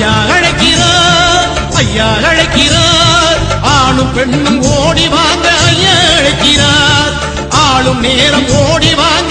ஐயா அழைக்கிறார் ஐயா அழைக்கிறார். ஆணும் பெண்ணும் ஓடி வாங்க ஐயா அழைக்கிறார். ஆளும் நேரம் ஓடி வாங்க